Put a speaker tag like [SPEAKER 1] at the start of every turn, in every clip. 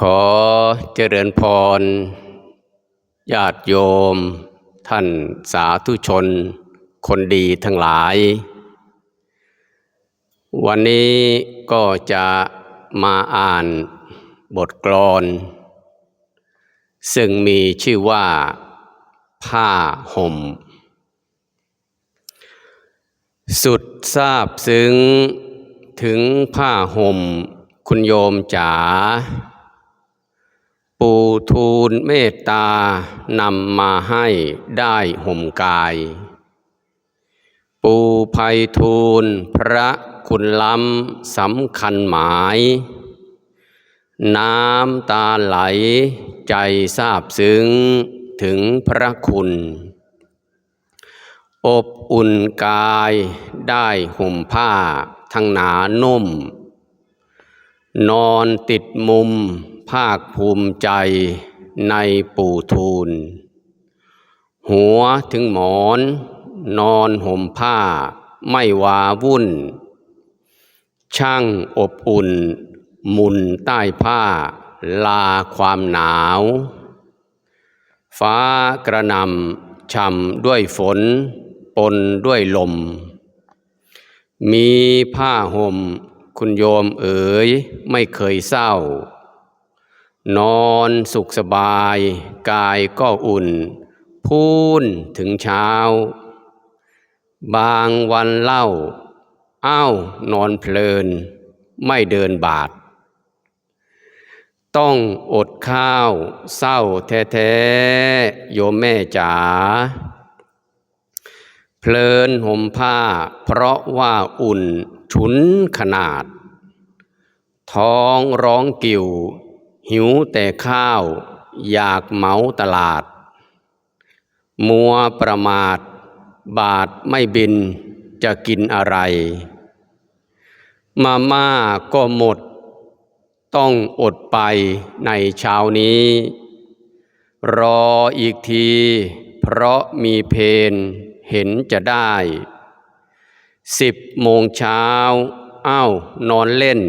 [SPEAKER 1] ขอเจริญพร ญาติโยม ท่านสาธุชน คนดีทั้งหลาย วันนี้ก็จะมาอ่านบทกลอน ซึ่งมีชื่อว่า ผ้าห่ม สุดทราบซึ้งถึงผ้าห่ม คุณโยมจ๋า ปูทูลเมตตานำมาให้ได้ห่มกาย ปูภัยทูลพระคุณล้ำสำคัญหมาย น้ำตาไหลใจซาบซึ้งถึงพระคุณ อบอุ่นกายได้ห่มผ้าทั้งหนานุ่ม นอนติดมุม ภาคภูมิใจในปู่ทูล หัวถึงหมอน นอนห่มผ้าไม่วาวุ่น ช่างอบอุ่น มุนใต้ผ้า ลาความหนาว ฟ้ากระนำช่ำด้วยฝน ปนด้วยลม มีผ้าห่มคุณโยมเอ๋ยไม่เคยเศร้า นอนสุขสบาย กายก็อุ่น พูนถึงเช้า บางวันเล่า อ้าวนอนเพลิน ไม่เดินบาท ต้องอดข้าว เศร้าแท้ๆโยมแม่จ๋าเพลินห่มผ้า เพราะว่าอุ่น ฉุนขนาด ท้องร้องกิ่ว หิวแต่ข้าว อยากเหมาตลาด มัวประมาท บาทไม่บินจะกินอะไร มาม่าก็หมด ต้องอดไปในเช้านี้ รออีกที เพราะมีเพนเห็นจะได้สิบโมงเช้า อ้าว นอนเล่น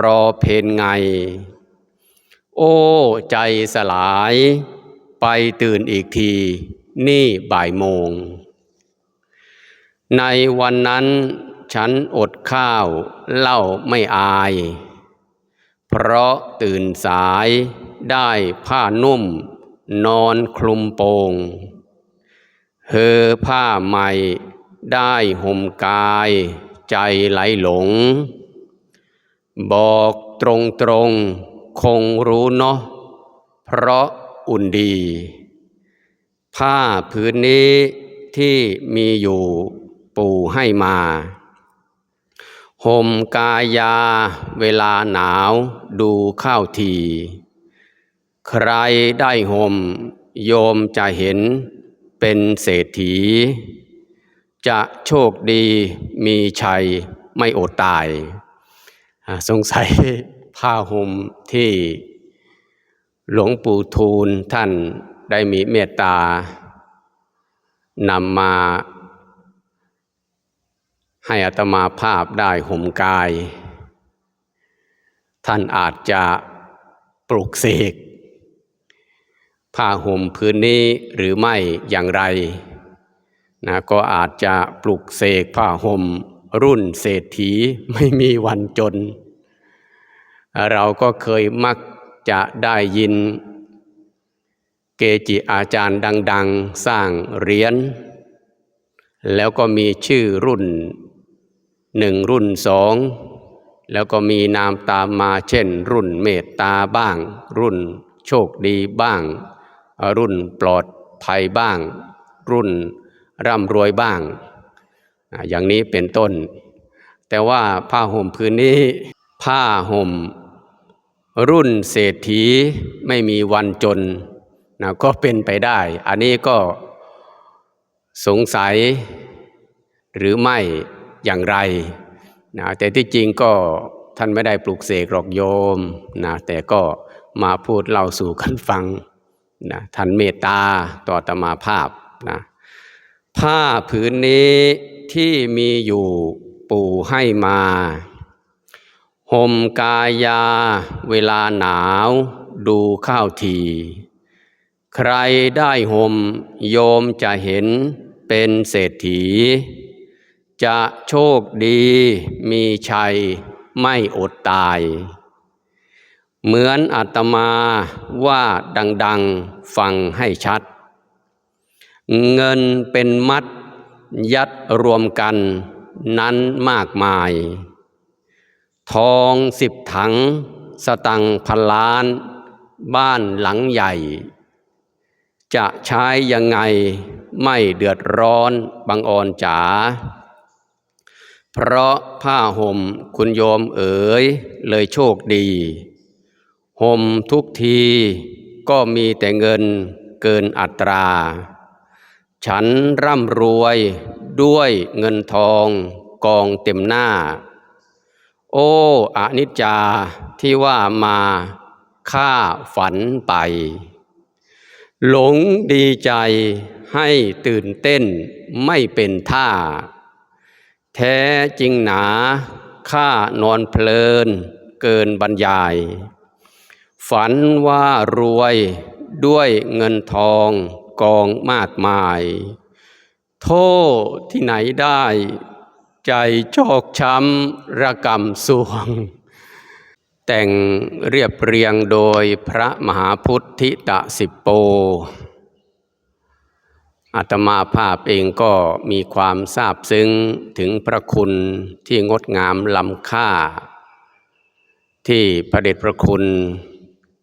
[SPEAKER 1] รอเพนไง โอ้ใจสลาย ไปตื่นอีกที นี่บ่ายโมง ในวันนั้นฉันอดข้าวเล่าไม่อาย เพราะตื่นสายได้ผ้านุ่ม นอนคลุมโปงเฮอผ้าใหม่ได้ห่มกาย ใจไหลหลง บอกตรงตรง คงรู้เนาะเพราะอุ่นดี ผ้าผืนนี้ที่มีอยู่ปู่ให้มาห่มกายาเวลาหนาวดูข้าวที ใครได้ห่มโยมจะเห็นเป็นเศรษฐี จะโชคดีมีชัยไม่อดตาย สงสัย ผ้าห่มที่หลวงปู่ทูลท่านได้มีเมตตานำมาให้อัตมาภาพได้ห่มกาย ท่านอาจจะปลุกเสกผ้าห่มพื้นนี้หรือไม่อย่างไรนะก็อาจจะปลุกเสกผ้าห่มรุ่นเศรษฐีไม่มีวันจน เราก็เคยมักจะได้ยิน เกจิอาจารย์ดัง ๆ สร้างเหรียญแล้วก็มีชื่อรุ่นหนึ่งรุ่นสองแล้วก็มีนามตามมาเช่น รุ่นเมตตาบ้าง รุ่นโชคดีบ้าง รุ่นปลอดภัยบ้าง รุ่นร่ำรวยบ้าง อย่างนี้เป็นต้น แต่ว่าผ้าห่มพื้นนี้ผ้าห่ม รุ่นเศรษฐีไม่มีวันจนนะก็เป็นไปได้ อันนี้ก็สงสัยหรือไม่อย่างไรนะแต่ที่จริงก็ท่านไม่ได้ปลุกเสกหรอกโยมนะแต่ก็มาพูดเล่าสู่กันฟังนะท่านเมตตาต่อตมาภาพนะผ้าผืนนี้ที่มีอยู่ปู่ให้มา ห่มกายาเวลาหนาวดูข้าวที ใครได้ห่มโยมจะเห็นเป็นเศรษฐี จะโชคดีมีชัยไม่อดตาย เหมือนอาตมาว่าดังๆฟังให้ชัด เงินเป็นมัดยัดรวมกันนั้นมากมาย ทองสิบถัง สตังพันล้าน บ้านหลังใหญ่ จะใช้ยังไงไม่เดือดร้อนบังออนจ๋าเพราะผ้าห่มคุณโยมเอ๋ยเลยโชคดีห่มทุกทีก็มีแต่เงินเกินอัตรา ฉันร่ำรวยด้วยเงินทองกองเต็มหน้า โอ้อนิจจาที่ว่ามาข้าฝันไป หลงดีใจให้ตื่นเต้นไม่เป็นท่า แท้จริงหนาข้านอนเพลินเกินบรรยาย ฝันว่ารวยด้วยเงินทองกองมากมาย โทษที่ไหนได้ ใจชอกช้ำระกำสวง แต่งเรียบเรียงโดยพระมหาพุทธิตะสิปโปอาตมาภาพเองก็มีความซาบซึ้งถึงพระคุณที่งดงามล้ำค่า ที่พระเดชพระคุณ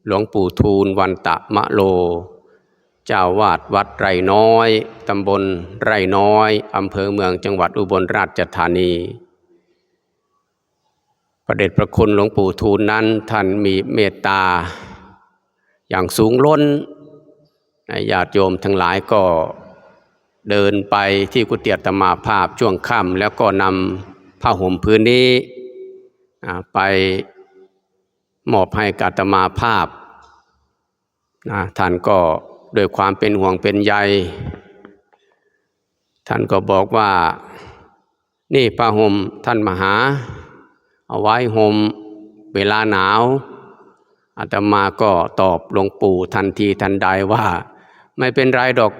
[SPEAKER 1] หลวงปู่ทูลวันตะมะโล เจ้าวาดวัดไรน้อย ตำบลไรน้อย อำเภอเมืองจังหวัดอุบลราชธานีพระเดชพระคุณหลวงปู่ทูลนั้นท่านมีเมตตา อย่างสูงล้นญาติโยมทั้งหลายก็เดินไปที่กุฏิอาตมาภาพช่วงค่ำแล้วก็นำผ้าห่มพื้นนี้ไปมอบให้กับอาตมาภาพนะท่านก็ ด้วยความเป็นห่วงเป็นใย ท่านก็บอกว่า นี่ผ้าห่มท่านมหา เอาไว้ห่มเวลาหนาวอาตมาก็ตอบหลวงปู่ทันทีทันใดว่า ไม่เป็นไรดอก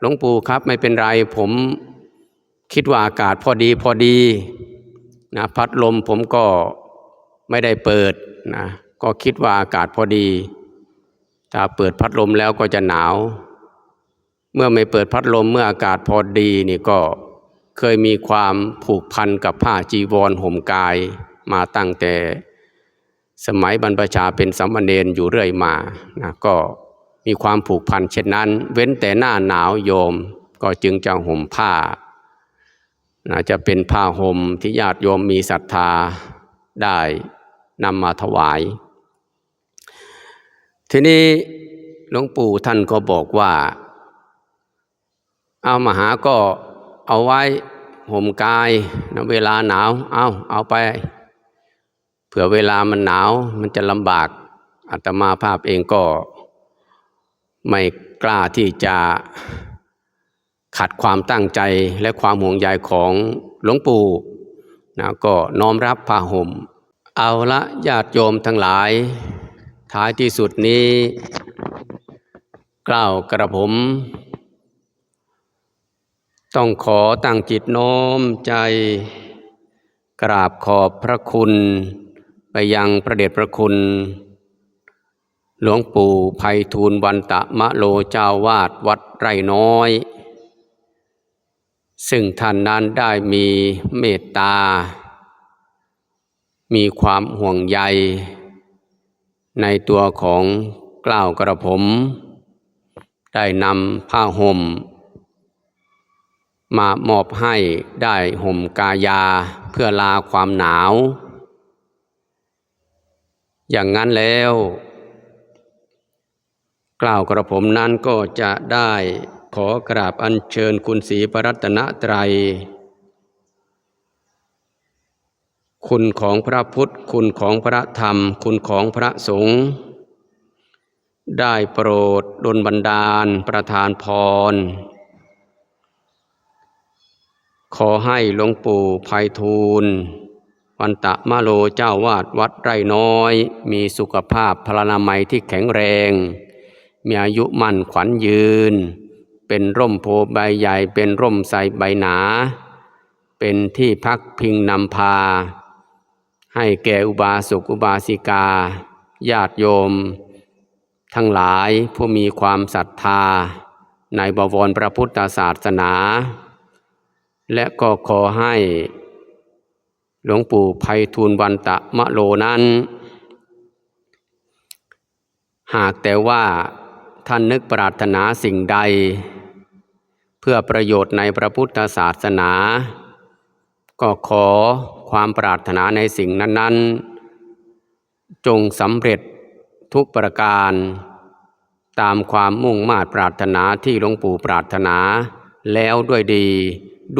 [SPEAKER 1] หลวงปู่ครับ ไม่เป็นไรผมคิดว่าอากาศพอดีพอดีนะพัดลมผมก็ไม่ได้เปิดนะก็คิดว่าอากาศพอดี ถ้าเปิดพัดลมแล้วก็จะหนาว เมื่อไม่เปิดพัดลมเมื่ออากาศพอดีนี่ก็เคยมีความผูกพันกับผ้าจีวรห่มกายมาตั้งแต่สมัยบรรพชาเป็นสัมเนรอยู่เรื่อยมานะก็มีความผูกพันเช่นนั้น เว้นแต่หน้าหนาวโยมก็จึงจะห่มผ้านะจะเป็นผ้าห่มที่ญาติโยมมีศรัทธาได้นำมาถวาย ทีนี้หลวงปู่ท่านก็บอกว่า เอามาหาก็เอาไว้ห่มกายนะเวลาหนาว เอาเอาไป เผื่อเวลามันหนาวมันจะลำบากอาตมาภาพเองก็ไม่กล้าที่จะขัดความตั้งใจและความห่วงใยของหลวงปู่นะก็น้อมรับผ้าห่ม เอาละญาติโยมทั้งหลาย ท้ายที่สุดนี้กล่าวกระผม ต้องขอตั้งจิตโน้มใจ กราบขอบพระคุณ ไปยังพระเดชพระคุณ หลวงปู่ภัยทูลวันตะมะโลเจ้าวาดวัดไร่น้อย ซึ่งท่านนั้นได้มีเมตตา มีความห่วงใย ในตัวของกล่าวกระผม ได้นำผ้าห่ม มามอบให้ได้ห่มกายาเพื่อลาความหนาว อย่างนั้นแล้ว กล่าวกระผมนั้นก็จะได้ขอกราบอัญเชิญคุณศรีปรัตนตรัย คุณของพระพุทธ คุณของพระธรรม คุณของพระสงฆ์ได้โปรดดลบันดาลประทานพร ขอให้หลวงปู่ภัยทูลวันตะมะโลเจ้าวาดวัดไร่น้อย มีสุขภาพพลานามัยที่แข็งแรง มีอายุมั่นขวัญยืน เป็นร่มโพใบใหญ่เป็นร่มใสใบหนา เป็นที่พักพิงนำพา ให้แก่อุบาสกอุบาสิกา ญาติโยม ทั้งหลายผู้มีความศรัทธา ในบวรพระพุทธศาสนา และก็ขอให้ หลวงปู่ไพฑูรย์วันตะมะโลนั้น หากแต่ว่าท่านนึกปรารถนาสิ่งใด เพื่อประโยชน์ในพระพุทธศาสนา ก็ขอ ความปรารถนาในสิ่งนั้น ๆ จงสำเร็จทุกประการ ตามความมุ่งมา่ปรารถนาที่หลวงปู่ปรารถนา แล้วด้วยดี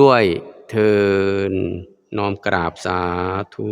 [SPEAKER 1] ด้วยเทินน้อมกราบสาธุ